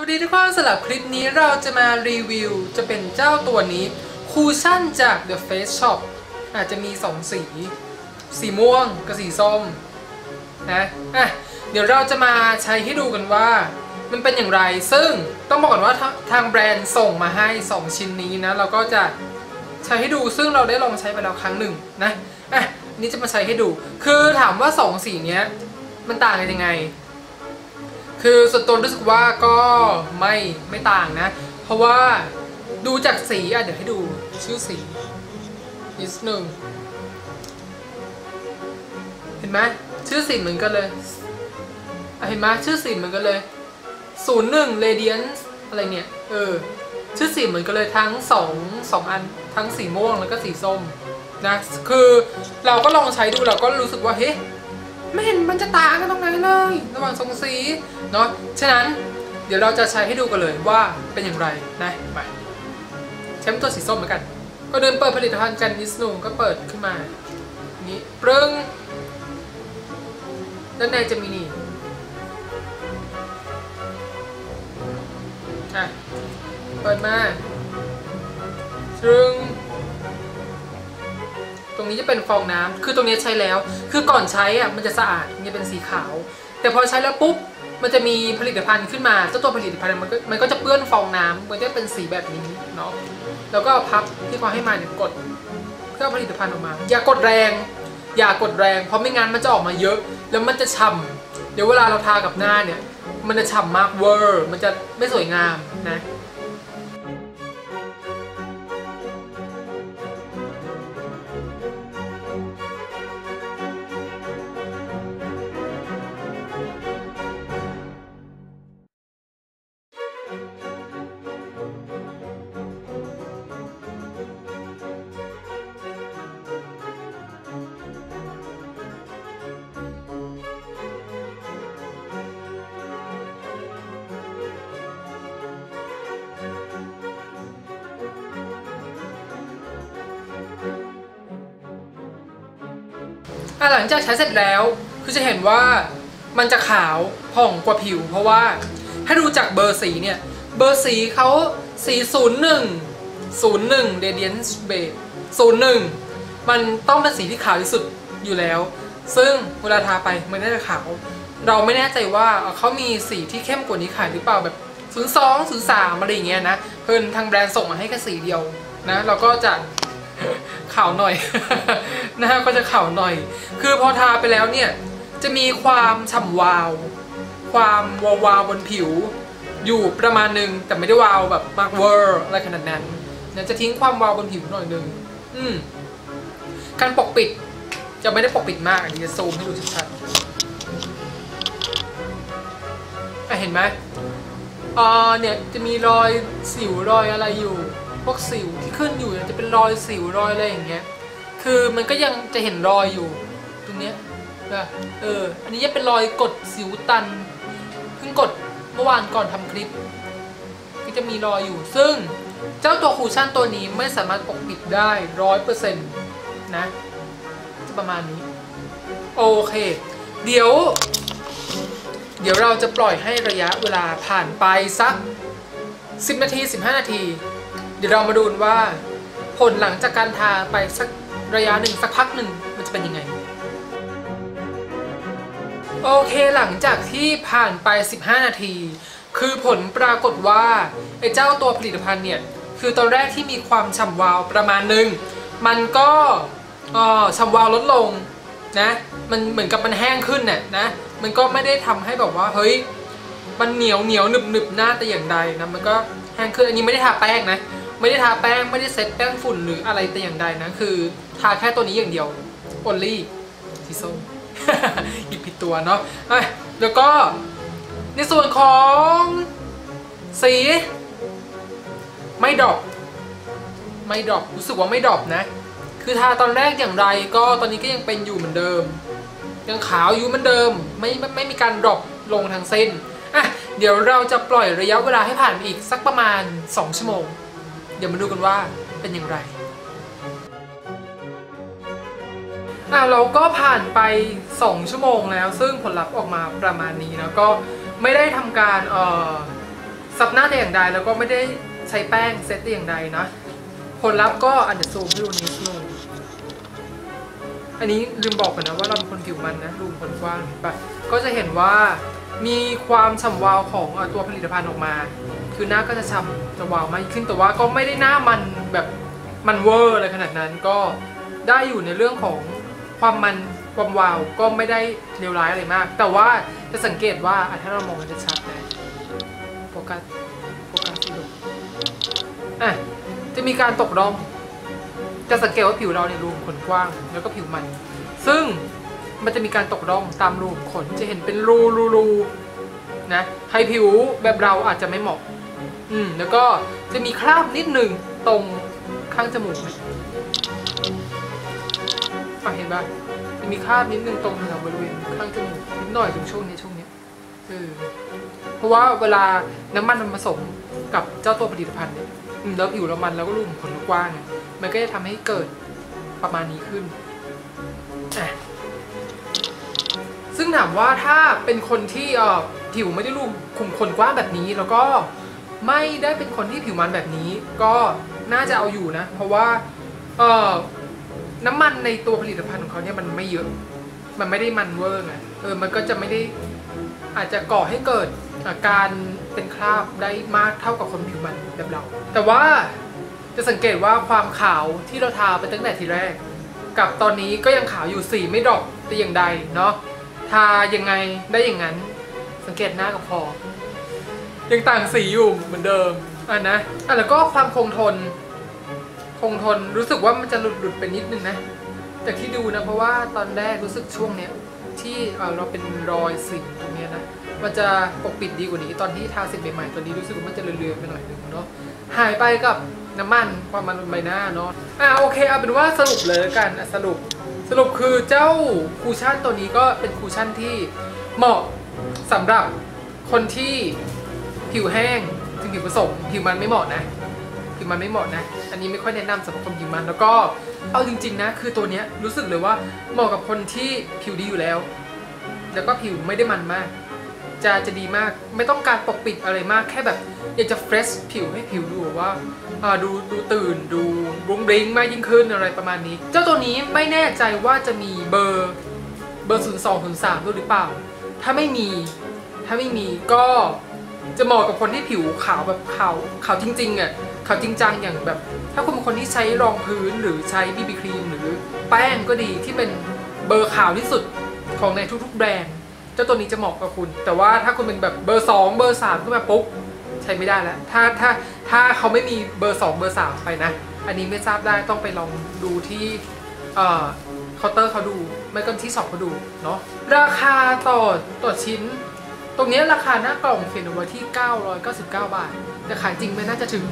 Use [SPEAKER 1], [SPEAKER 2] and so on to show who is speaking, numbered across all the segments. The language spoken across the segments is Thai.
[SPEAKER 1] สวัสดีทุกคนสำหรับคลิปนี้เราจะมารีวิว จะเป็นเจ้าตัวนี้คูชั่นจาก The Face Shop อาจจะมี 2 สี สีม่วงกับสีส้มนะอะเดี๋ยวเราจะมาใช้ให้ดูกันว่า มันเป็นอย่างไรซึ่งต้องบอกก่อนว่าทาทางแบรนด์ส่งมาให้ 2 ชิ้นนี้นะ เราก็จะใช้ให้ดูซึ่งเราได้ลองใช้ไปแล้วครั้งหนึ่งนะอะนนี้จะมาใช้ให้ดู คือถามว่า 2 สีเนี้ยมันต่างกันยังไง คือส่วนตัวรู้สึกว่าก็ไม่ไม่ต่างนะ เพราะว่าดูจากสีอะเดี๋ยวให้ดูชื่อสีนิดหนึ่งเห็นไหมชื่อสีเหมือนกันเลยเห็นไหมชื่อสีเหมือนกันเลยศูนย์หนึ่ง radiance อะไรเนี่ยเออชื่อสีเหมือนกันเลยทั้งสองสองอันทั้งสีม่วงแล้วก็สีส้มนะคือเราก็ลองใช้ดูเราก็รู้สึกว่าเฮ้ ไม่เห็นมันจะต่างกันตรงไหนเลย ระหว่างทรงสีเนาะฉะนั้นเดี๋ยวเราจะใช้ให้ดูกันเลยว่าเป็นอย่างไรนะไปใช้เปตัวสีส้มเหมือนกัน ก็เดินเปิดผลิตภัณฑ์กันนิดนึงก็เปิดขึ้นมานี่ปรึ้งด้านในจะมีนี่อะเปิดมา รงนี้จะเป็นฟองน้ำคือตรงนี้ใช้แล้ว คือก่อนใช้อะมันจะสะอาดมันจะเป็นสีขาว แต่พอใช้แล้วปุ๊บมันจะมีผลิตภัณฑ์ขึ้นมาเจ้าตัวผลิตภัณฑ์มันก็มันก็จะเปื้อนฟองน้ำมันจะเป็นสีแบบนี้เนาะแล้วก็พับที่เขาให้มาเนี่ยกดเพื่อผลิตภัณฑ์ออกมา อย่ากดแรง อย่ากดแรง เพราะไม่งั้นมันจะออกมาเยอะ แล้วมันจะฉ่ำเดี๋ยวเวลาเราทากับหน้าเนี่ย มันจะฉ่ำมากเวอร์ มันจะไม่สวยงามนะ อะหลังจากใช้เสร็จแล้วคือจะเห็นว่ามันจะขาวผ่องกว่าผิว เพราะว่าถ้าดูจากเบอร์สีเนี่ยเบอร์สีเขาสี01 01 Radiance Beige 01มันต้องเป็นสีที่ขาวที่สุดอยู่แล้ว ซึ่งเวลาทาไปมันน่าจะขาว เราไม่แน่ใจว่าเขามีสีที่เข้มกว่านี้ขายหรือเปล่าแบบ 02 03อะไรอย่างเงี้ยนะ เพิ่นทางแบรนด์ส่งมาให้แค่สีเดียวนะ เราก็จะ ขาวหน่อยนะฮะก็จะขาวหน่อย คือพอทาไปแล้วเนี่ยจะมีความฉ่ำวาว ความวาววาวบนผิว อยู่ประมาณหนึงแต่ไม่ได้วาวแบบมากเวอร์อะไรขนาดนั้นนะจะทิ้งความวาวบนผิวหน่อยหนึงอืมการปกปิดจะไม่ได้ปกปิดมากอันนี้จะซูมให้ดูชัดๆอะเห็นไหมอ่าเนี่ยจะมีรอยสิวรอยอะไรอยู่ วกสิวที่ขึ้นอยู่เนี่ยจะเป็นรอยสิวรอยอะไรอย่างเงี้ย คือมันก็ยังจะเห็นรอยอยู่ตรงเนี้ยนะเออ อันนี้ยังเป็นรอยกดสิวตัน เพิ่งกดเมื่อวานก่อนทำคลิป ก็จะมีรอยอยู่ ซึ่งเจ้าตัวคูชั่นตัวนี้ไม่สามารถปกปิดได้ร้อยเปอร์เซ็นต์นะ จะประมาณนี้ โอเค เดี๋ยว เดี๋ยวเราจะปล่อยให้ระยะเวลาผ่านไปสัก 10 นาที 15 นาที เดี๋ยวเรามาดูนว่า ผลหลังจากการทาไปสักระยะหนึ่งสักพักหนึ่งมันจะเป็นยังไง โอเคหลังจากที่ผ่านไป 15 นาที คือผลปรากฏว่าไอ้เจ้าตัวผลิตภัณฑ์เนี่ย คือตอนแรกที่มีความฉ่ำวาวประมาณหนึ่งมันก็ฉ่ำวาวลดลงนะมันเหมือนกับมันแห้งขึ้นน่ะนะมันก็ไม่ได้ทำให้แบบว่าเฮ้ยมันเหนียวเหนียวหนึบหนึบหน้าแต่อย่างใดนะมันก็แห้งขึ้นอันนี้ไม่ได้ทาแป้งนะ ไม่ได้ทาแป้งไม่ได้เซ็ตแป้งฝุ่นหรืออะไรแต่อย่างใดนะ คือทาแค่ตัวนี้อย่างเดียว only สีส้มหยิบผิดตัวเนาะเอ้ยแล้วก็ในส่วนของสี ไม่ดรอปไม่ดรอปรู้สึกว่าไม่ดรอปนะ คือทาตอนแรกอย่างไรก็ตอนนี้ก็ยังเป็นอยู่เหมือนเดิม ยังขาวอยู่เหมือนเดิม ไม่ไม่ไม่มีการดรอปลงทางเส้นอะเดี๋ยวเราจะปล่อยระยะเวลาให้ผ่านอีกสักประมาณ 2 ชั่วโมง เดี๋ยวมาดูกันว่าเป็นอย่างไรอะเราก็ผ่านไป 2 ชั่วโมงแล้ว ซึ่งผลลัพธ์ออกมาประมาณนี้แล้วก็ไม่ได้ทำการเอ่อซับหน้าแต่อย่างใดแล้วก็ไม่ได้ใช้แป้งเซตแต่อย่างใดนะ ผลลัพธ์ก็อันเดอร์ซูมให้ดูนิดนึงอันนี้ลืมบอกกันนะว่าเราเป็นคนผิวมันนะรูมคนกว้างปะก็จะเห็นว่ามีความฉ่ำวาวของอตัวผลิตภัณฑ์ออกมา คือหน้าก็จะฉ่ำจะวาวมากขึ้นแต่ว่าก็ไม่ได้หน้ามันแบบมันเวอร์อะไรขนาดนั้นก็ได้อยู่ในเรื่องของความมันความวาวก็ไม่ได้เลวร้ายอะไรมาก แต่ว่าจะสังเกตว่าอะถ้าเรามองกันชัดนะโฟกัสโฟกัสสิลูกอะจะมีการตกร่อง จะสังเกตว่าผิวเราเนี่ยรูขุมขนกว้าง แล้วก็ผิวมัน ซึ่งมันจะมีการตกร่องตามรูขุมขนจะเห็นเป็นรูรูรูนะใครผิวแบบเราอาจจะไม่เหมาะ อืมแล้วก็จะมีคราบนิดหนึ่งตรงข้างจมูกไหมอะเห็นปะจะมีคราบนิดหนึ่งตรงแถวบริเวณข้างจมูกนิดหน่อยตรงช่วงนี้ช่วงนี้เออเพราะว่าเวลาน้ำมันมันผสมกับเจ้าตัวผลิตภัณฑ์เนี่ยอืมแล้วผิวเรามันแล้วก็รูขุมขนกว้างอะมันก็จะทำให้เกิดประมาณนี้ขึ้นอะซึ่งถามว่าถ้าเป็นคนที่อ่อผิวไม่ได้รูขุมขนกว้างแบบนี้แล้วก็ ไม่ได้เป็นคนที่ผิวมันแบบนี้ ก็น่าจะเอาอยู่นะ เพราะว่าเอ่อน้ำมันในตัวผลิตภัณฑ์ของเขาเนี่ยมันไม่เยอะ มันไม่ได้มันเวอร์ไงเออมันก็จะไม่ได้อาจจะก่อให้เกิดอาการเป็นคราบได้มากเท่ากับคนผิวมันแบบเรา แต่ว่าจะสังเกตว่าความขาวที่เราทาไปตั้งแต่ทีแรก กับตอนนี้ก็ยังขาวอยู่สีไม่ดรอปแต่อย่างใดเนาะทายังไงได้อย่างนั้น สังเกตหน้ากับคอ ยังต่างสีอยู่เหมือนเดิมอะนะอะแล้วก็ความคงทน คงทนรู้สึกว่ามันจะหลุดหลุดไปนิดนึงนะจากที่ดูนะเพราะว่าตอนแรกรู้สึกช่วงเนี้ยที่เราเป็นรอยสิวตรงเนี้ยนะมันจะปกปิดดีกว่านี้ตอนที่ทาสิวใหม่ๆตอนนี้รู้สึกว่ามันจะเลือนๆไปหน่อยนึงเนาะหายไปกับน้ำมันความมันบนใบหน้าเนาะอ่าโอเคเอาเป็นว่าสรุปเลยกันสรุปสรุปคือเจ้าคูชั่นตัวนี้ก็เป็นคูชั่นที่เหมาะสำหรับคนที่ ผิวแห้งถึงผิวผสมผิวมันไม่เหมาะนะผิวมันไม่เหมาะนะ อันนี้ไม่ค่อยแนะนำสำหรับคนผิวมันแล้วก็เอาจริง ๆ นะ คือตัวเนี้ยรู้สึกเลยว่าเหมาะกับคนที่ผิวดีอยู่แล้ว แล้วก็ผิวไม่ได้มันมาก จะจะดีมากไม่ต้องการปกปิดอะไรมากแค่แบบอยากจะเฟรชผิวให้ผิวดูแบบว่าดูดูตื่นดูบรุงบริงมากยิ่งขึ้นอะไรประมาณนี้ เจ้าตัวนี้ไม่แน่ใจว่าจะมีเบอร์เบอร์ 0 2 0 3ด้วยหรือเปล่า ถ้าไม่มีถ้าไม่มีก็ จะเหมาะกับคนที่ผิวขาวแบบขาวขาวจริงๆอะขาวจริงจังอย่างแบบ ถ้าคุณเป็นคนที่ใช้รองพื้นหรือใช้บีบีครีมหรือแป้งก็ดีที่เป็นเบอร์ขาวที่สุดของในทุกๆแบรนด์เจ้าตัวนี้จะเหมาะกับคุณ แต่ว่าถ้าคุณเป็นแบบเบอร์ 2 เบอร์ 3ขึ้นมาปุ๊บใช้ไม่ได้แล้วถ้าถ้าถ้าเขาไม่มีเบอร์ 2 เบอร์ 3 ไปนะ อันนี้ไม่ทราบได้ต้องไปลองดูที่เอ่อเคาน์เตอร์เขาดูไม่ก็ที่ช็อปเขาดูเนาะราคาต่อต่อชิ้น ตรงนี้ราคาหน้ากล่องเขียนเอาไว้ที่ 999 บาท แต่ขายจริงไม่น่าจะถึง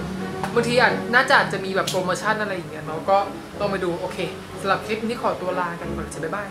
[SPEAKER 1] บางทีอะน่าจะอาจจะมีแบบโปรโมชั่นอะไรอย่างเงี้ยเนาะก็ลองไปดูโอเคสำหรับคลิปนี้ขอตัวลากันก่อนจะบ๊ายบาย